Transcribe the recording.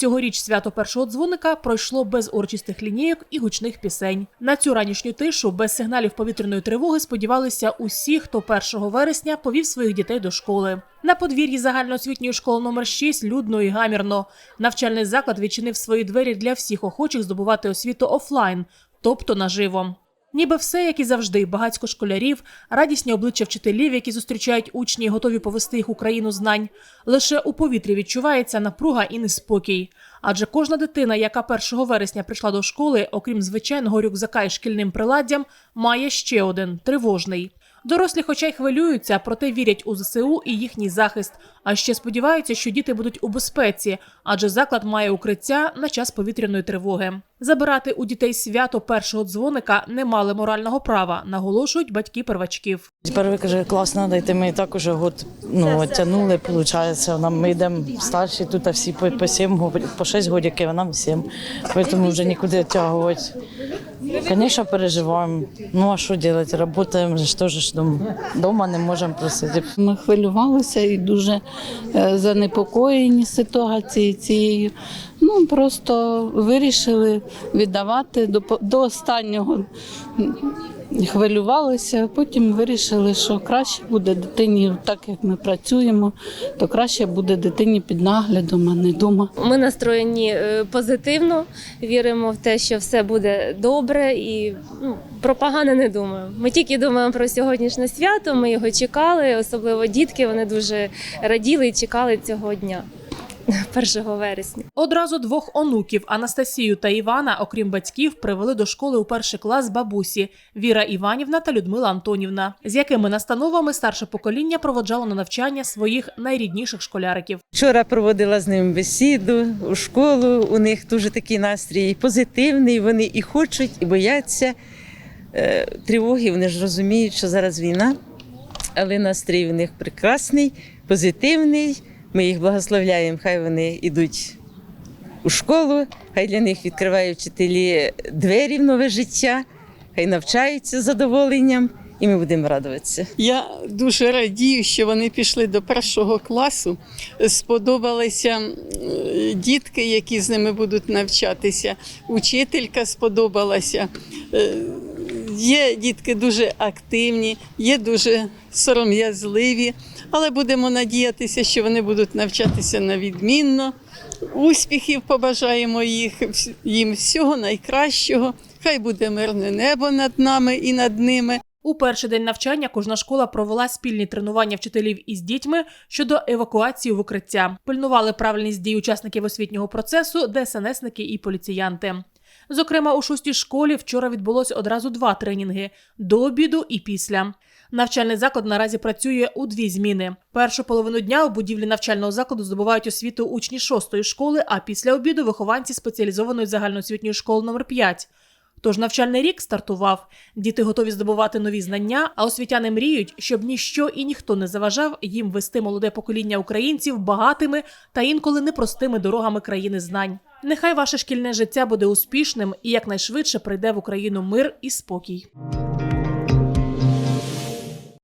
Цьогоріч свято першого дзвоника пройшло без урочистих лінійок і гучних пісень. На цю ранішню тишу без сигналів повітряної тривоги сподівалися усі, хто 1 вересня повів своїх дітей до школи. На подвір'ї загальноосвітньої школи номер 6 людно і гамірно. Навчальний заклад відчинив свої двері для всіх охочих здобувати освіту офлайн, тобто наживо. Ніби все, як і завжди, багатько школярів, радісні обличчя вчителів, які зустрічають учні, і готові повести їх у країну знань. Лише у повітрі відчувається напруга і неспокій. Адже кожна дитина, яка 1 вересня прийшла до школи, окрім звичайного рюкзака і шкільним приладдям, має ще один тривожний. Дорослі, хоча й хвилюються, проте вірять у ЗСУ і їхній захист. А ще сподіваються, що діти будуть у безпеці, адже заклад має укриття на час повітряної тривоги. Забирати у дітей свято першого дзвоника не мали морального права, наголошують батьки первачків. Перший каже, клас йти. Ми і так уже год ну, тягнули, виходить. Нам ми йдемо старші, тут а всі по, по 7, год- по 6 годиків, а нам 7. Тому вже нікуди тягувати. Звісно, переживаємо. Ну а що робити? Працюємо ж теж дома. Дома не можемо просити. Ми хвилювалися і дуже е, занепокоєні ситуацією цією. Ну просто вирішили віддавати до, до останнього. Хвилювалися, потім вирішили, що краще буде дитині, так як ми працюємо, то краще буде дитині під наглядом, а не вдома. Ми настроєні е, позитивно, віримо в те, що все буде добре, і ну, про погане не думаємо. Ми тільки думаємо про сьогоднішнє свято. Ми його чекали, особливо дітки. Вони дуже раділи і чекали цього дня 1 вересня. Одразу двох онуків Анастасію та Івана, окрім батьків, привели до школи у перший клас бабусі Віра Іванівна та Людмила Антонівна, з якими настановами старше покоління проводжало на навчання своїх найрідніших школяриків. Вчора проводила з ним бесіду у школу. У них дуже такий настрій позитивний. Вони і хочуть, і бояться е, тривоги. Вони ж розуміють, що зараз війна, але настрій у них прекрасний, позитивний. Ми їх благословляємо. Хай вони йдуть у школу, хай для них відкривають вчителі двері в нове життя, хай навчаються з задоволенням, і ми будемо радуватися. Я дуже радію, що вони пішли до першого класу. Сподобалися дітки, які з ними будуть навчатися. Учителька сподобалася. Є дітки дуже активні, є дуже сором'язливі, але будемо надіятися, що вони будуть навчатися на відмінно. Успіхів побажаємо їх, їм всього найкращого. Хай буде мирне небо над нами і над ними. У перший день навчання кожна школа провела спільні тренування вчителів із дітьми щодо евакуації в укриття. Пильнували правильність дій учасників освітнього процесу, ДСНСники і поліціянти. Зокрема, у шостій школі вчора відбулось одразу два тренінги до обіду і після. Навчальний заклад наразі працює у дві зміни. Першу половину дня у будівлі навчального закладу здобувають освіту учні шостої школи, а після обіду вихованці спеціалізованої загальноосвітньої школи номер 5 Тож навчальний рік стартував. Діти готові здобувати нові знання, а освітяни мріють, щоб ніщо і ніхто не заважав їм вести молоде покоління українців багатими та інколи непростими дорогами країни знань. Нехай ваше шкільне життя буде успішним і якнайшвидше прийде в Україну мир і спокій.